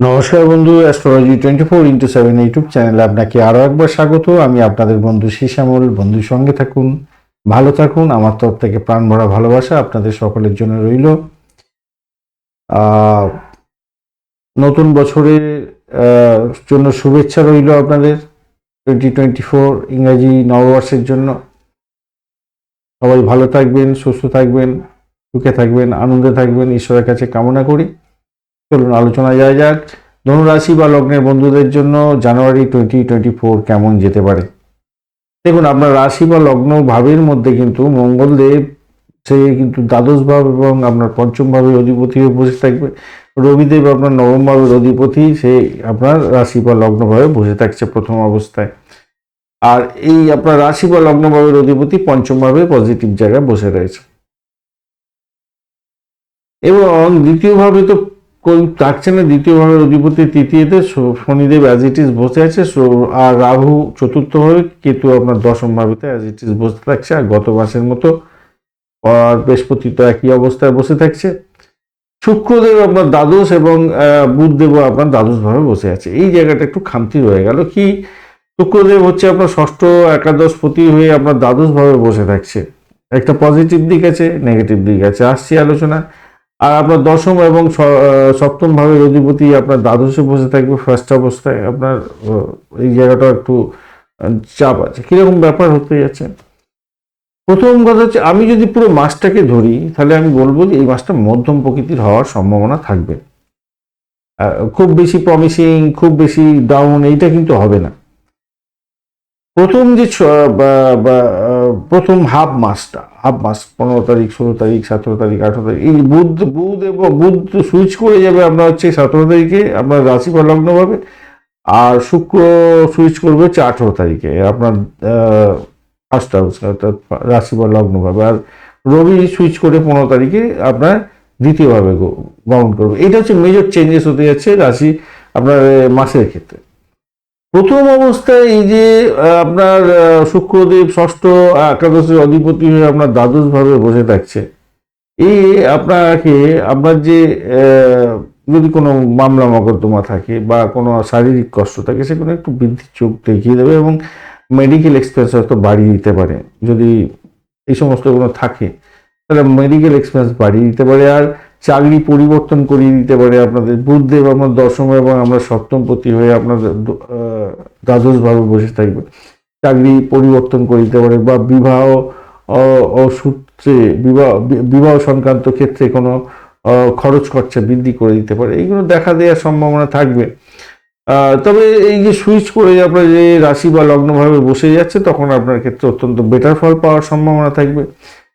নমস্কার বন্ধু astrology twenty four into seven YouTube চ্যানেলে আপনাকে আরও একবার স্বাগত। আমি আপনাদের বন্ধু শিশামল বন্ধুর সঙ্গে থাকুন, ভালো থাকুন। আমার তরফ থেকে প্রাণ ভরা ভালোবাসা আপনাদের সকলের জন্য রইল। নতুন বছরের জন্য শুভেচ্ছা রইল আপনাদের টোয়েন্টি টোয়েন্টি ফোর ইংরাজি নববর্ষের জন্য। সবাই ভালো থাকবেন, সুস্থ থাকবেন, সুখে থাকবেন, আনন্দে থাকবেন। ঈশ্বরের কাছে কামনা করি। চলুন আলোচনা যায় যাক। ধনুরাশি বা লগ্নের বন্ধুদের জন্য জানুয়ারি টোয়েন্টি টোয়েন্টি ফোর কেমন যেতে পারে? দেখুন আপনার রাশি বা লগ্ন ভাবের মধ্যে কিন্তু মঙ্গলদেব, সে কিন্তু দ্বাদশ ভাব এবং আপনার পঞ্চম ভাবের অধিপতি হয়ে বসে থাকবে। রবিদেব আপনার নবম ভাবের অধিপতি, সে আপনার রাশি বা লগ্ন ভাবে বসে থাকছে প্রথম অবস্থায়। আর এই আপনার রাশি বা লগ্ন ভাবের অধিপতি পঞ্চম ভাবে পজিটিভ জায়গায় বসে রয়েছে। এবং দ্বিতীয়ভাবে তো থাকছে না দ্বিতীয়ভাবে অধিপতি তৃতীয়তে শনিদেব অ্যাজ ইট ইজ বসে আছে আর রাহু চতুর্থভাবে কেতু আপনার দশম ভাবেতে অ্যাজ ইট ইজ বসে থাকছে, আর গত মাসের মতো আর বৃহস্পতি তো একই অবস্থায় বসে থাকছে। শুক্রদেব আপনার দ্বাদশ এবং বুধদেবও আপনার দ্বাদশ ভাবে বসে আছে। এই জায়গাটা একটু খামতি রয়ে গেল কি শুক্রদেব হচ্ছে আপনার ষষ্ঠ একাদশ পতি হয়ে আপনার দ্বাদশ ভাবে বসে থাকছে। একটা পজিটিভ দিক আছে নেগেটিভ দিক আছে। আসছি আলোচনা। আর আপনার দশম এবং সপ্তম ভাবের অধিপতি আপনার দ্বাদশে বসে থাকবে ফার্স্ট অবস্থায় আপনার এই জায়গাটা একটু চাপ আছে। কীরকম ব্যাপার হতে যাচ্ছে? প্রথম কথা হচ্ছে, আমি যদি পুরো মাসটাকে ধরি, তাহলে আমি বলব যে এই মাসটা মধ্যম প্রকৃতির হওয়ার সম্ভাবনা থাকবে। খুব বেশি প্রমিসিং খুব বেশি ডাউন এইটা কিন্তু হবে না। প্রথম যে প্রথম হাফ মাসটা, হাফ মাস, পনেরো তারিখ, ষোলো তারিখ, সতেরো তারিখ, আঠেরো তারিখ, এই বুধ বুধ এবং বুধ সুইচ করে যাবে আপনার হচ্ছে সতেরো তারিখে আপনার রাশি বা লগ্ন পাবে, আর শুক্র সুইচ করবে হচ্ছে আঠেরো তারিখে, আপনার ফার্স্ট হাউস অর্থাৎ রাশি বা পাবে, আর রবি সুইচ করে পনেরো তারিখে আপনার দ্বিতীয়ভাবে গমন করবে, এটা হচ্ছে মেজর চেঞ্জেস হতে যাচ্ছে রাশি আপনার মাসের ক্ষেত্রে। প্রথম অবস্থায় এই যে আপনার শুক্রদেব ষষ্ঠ একাদশের অধিপতি হয়ে আপনার দ্বাদশ ভাবে বসে থাকছে। এই আপনাকে, আপনার যে যদি কোনো মামলা মকদ্দমা থাকে বা কোনো শারীরিক কষ্ট থাকে, সেগুলো একটু বৃদ্ধির চোখ দেখিয়ে দেবে এবং মেডিকেল এক্সপেন্স হয়তো বাড়িয়ে দিতে পারে। যদি এই সমস্ত কোনো থাকে, তাহলে মেডিকেল এক্সপেন্স বাড়িয়ে দিতে পারে। আর চাকরি পরিবর্তন করিয়ে দিতে পারে আপনাদের। বুধদেব আপনার দশম এবং আমরা সপ্তমপতি হয়ে আহ, দ্বাদশভাবে বসে থাকবে। চাকরি পরিবর্তন করে দিতে পারে বা বিবাহ সূত্রে বিবাহ বিবাহ সংক্রান্ত ক্ষেত্রে কোনো খরচ খরচা বৃদ্ধি করে দিতে পারে। এইগুলো দেখা দেওয়ার সম্ভাবনা থাকবে। তবে এই যে সুইচ করে আপনার যে রাশি বা লগ্নভাবে বসে যাচ্ছে তখন আপনার ক্ষেত্রে অত্যন্ত বেটার ফল পাওয়ার সম্ভাবনা থাকবে।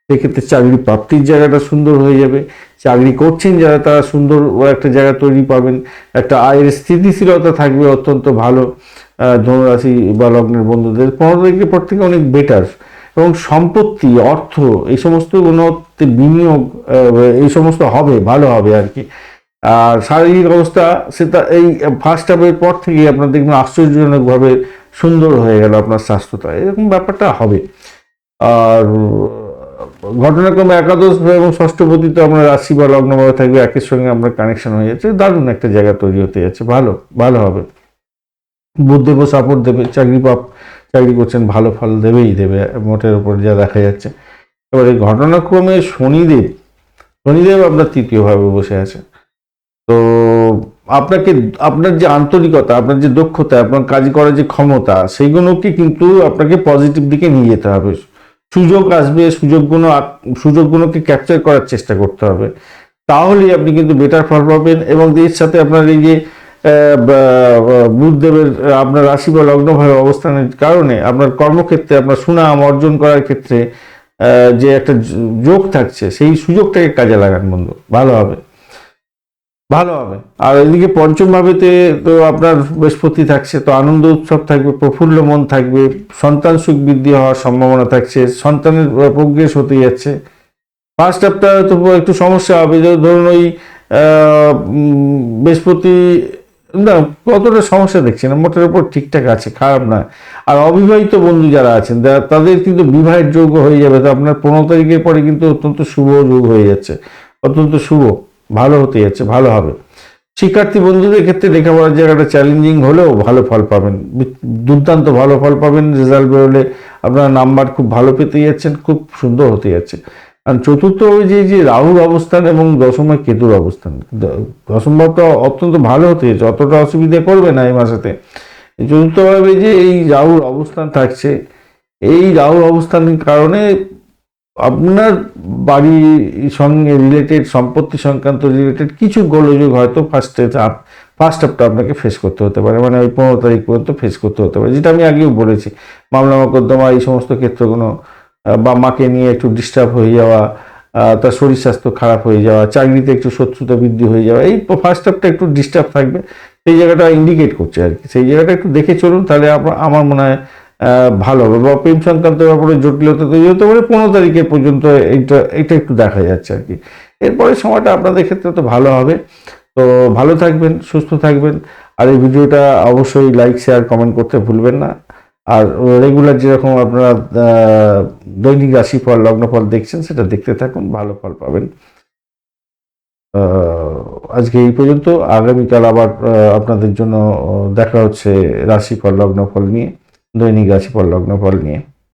সেক্ষেত্রে চাকরি প্রাপ্তির জায়গাটা সুন্দর হয়ে যাবে। চাকরি করছেন যারা, তারা সুন্দর একটা জায়গা তৈরি পাবেন। একটা আয়ের স্থিতিশীলতা থাকবে অত্যন্ত ভালো। ধনুরাশি বা লগ্নের বন্ধুদের পনেরো তারিখের পর থেকে অনেক বেটার এবং সম্পত্তি, অর্থ, এই সমস্ত গুণতে বিনিয়োগ এই সমস্ত হবে, ভালো হবে আর কি আর শারীরিক অবস্থা, সেটা এই ফার্স্ট হাফের পর থেকে আপনার দেখবেন আশ্চর্যজনকভাবে সুন্দর হয়ে গেল আপনার স্বাস্থ্যটা। এরকম ব্যাপারটা হবে। আর ঘটনাক্রমে একাদশ এবং ষষ্ঠপতি তো আমরা রাশি বা লগ্নভাবে থাকবে, একের সঙ্গে আমরা কানেকশন হয়ে যাচ্ছে। দারুণ একটা জায়গা তৈরি হতে যাচ্ছে। ভালো ভালো হবে। বুদ্ধদেবও সাপোর্ট দেবে, চাকরি পাপ, চাকরি করছেন, ভালো ফল দেবেই দেবে, মোটের উপর যা দেখা যাচ্ছে। এবারে ঘটনাক্রমে শনিদেব শনিদেব আপনার তৃতীয়ভাবে বসে আছে। তো আপনাকে, আপনার যে আন্তরিকতা, আপনার যে দক্ষতা, আপনার কাজ করার যে ক্ষমতা সেইগুলোকে কিন্তু আপনাকে পজিটিভ দিকে নিয়ে যেতে হবে। সুযোগ আসবে, সুযোগগুলো সুযোগগুলোকে ক্যাপচার করার চেষ্টা করতে হবে। তাহলেই আপনি কিন্তু বেটার ফল পাবেন এবং এর সাথে আপনার এই যে বুধদেবের আপনার রাশি বা লগ্নভাবে অবস্থানের কারণে আপনার কর্মক্ষেত্রে আপনার সুনাম অর্জন করার ক্ষেত্রে যে একটা যোগ থাকছে, সেই সুযোগটাকে কাজে লাগান বন্ধু। ভালো হবে। ভালো হবে। আর এদিকে পঞ্চম ভাবেতে তো আপনার বৃহস্পতি থাকছে, তো আনন্দ উৎসব থাকবে, প্রফুল্ল মন থাকবে, সন্তান সুখ বৃদ্ধি হওয়ার সম্ভাবনা থাকছে, সন্তানের প্রোগ্রেস হতে যাচ্ছে। ফার্স্ট হাফটা তো একটু সমস্যা হবে, যে ধরুন ওই বৃহস্পতি না, কতটা সমস্যা দেখছি না মোটের উপর ঠিকঠাক আছে, খারাপ না। আর অবিবাহিত বন্ধু যারা আছেন তাদের কিন্তু বিবাহের যোগ্য হয়ে যাবে, তো আপনার পনেরো তারিখের পরে কিন্তু অত্যন্ত শুভ যোগ হয়ে যাচ্ছে, অত্যন্ত শুভ। ভালো হতে যাচ্ছে, ভালো হবে। শিক্ষার্থী বন্ধুদের ক্ষেত্রে লেখাপড়ার জায়গাটা চ্যালেঞ্জিং হলেও ভালো ফল পাবেন। দুর্দান্ত ভালো ফল পাবেন রেজাল্ট বেরোলে আপনার নাম্বার খুব ভালো পেতে যাচ্ছেন, খুব সুন্দর হতে যাচ্ছে। আর চতুর্থ যে যে রাহুর অবস্থান এবং দশমে কেতুর অবস্থান দ- দশম ভাবটা অত্যন্ত ভালো হতে যাচ্ছে, অতটা অসুবিধা করবে না এই মাসেতে। চতুর্থভাবে যে এই রাহুর অবস্থান থাকছে, এই রাহুর অবস্থানের কারণে আপনার বাড়ির সঙ্গে রিলেটেড সম্পত্তি সংক্রান্ত রিলেটেড কিছু গোলযোগ হয়তো ফার্স্টে ফার্স্ট হাফটা আপনাকে ফেস করতে হতে পারে। মানে ওই পনেরো তারিখ পর্যন্ত ফেস করতে হতে পারে, যেটা আমি আগেও বলেছি। মামলা মোকদ্দমা, এই সমস্ত ক্ষেত্রগুলো বা মাকে নিয়ে একটু ডিস্টার্ব হয়ে যাওয়া তার শরীর স্বাস্থ্য খারাপ হয়ে যাওয়া, চাকরিতে একটু শত্রুতা বৃদ্ধি হয়ে যাওয়া, এই ফার্স্ট হাফটা একটু ডিস্টার্ব থাকবে। সেই জায়গাটা ইন্ডিকেট করছে আর কি। সেই জায়গাটা একটু দেখে চলুন, তাহলে আমার মনে হয় ভালো হবে। বা প্রেম সংক্রান্ত ব্যাপারে জটিলতা তৈরি হতে পারে, পনেরো তারিখে পর্যন্ত এইটা এটা একটু দেখা যাচ্ছে আর কি। এরপরে সময়টা আপনাদের ক্ষেত্রে তো ভালো হবে। তো ভালো থাকবেন, সুস্থ থাকবেন। আর এই ভিডিওটা অবশ্যই লাইক শেয়ার কমেন্ট করতে ভুলবেন না। আর রেগুলার যেরকম আপনারা দৈনিক রাশিফল, লগ্নফল দেখছেন, সেটা দেখতে থাকুন, ভালো ফল পাবেন। আজকে এই পর্যন্ত। আগামীকাল আবার আপনাদের জন্য দেখা হচ্ছে রাশিফল, লগ্নফল নিয়ে। দৈনিক রাশিফল লগ্নফল নিয়ে।